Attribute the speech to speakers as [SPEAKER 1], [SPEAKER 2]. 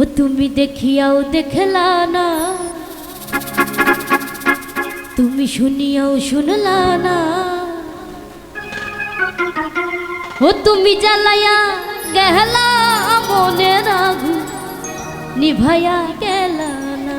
[SPEAKER 1] ও তুমি দেখিয়াও দেখলা না। তুমি শুনিয়াও শুনলা না। ও তুমি জ্বালাইয়া গেহলা মনে রাগু নিভাইয়া গেলা না।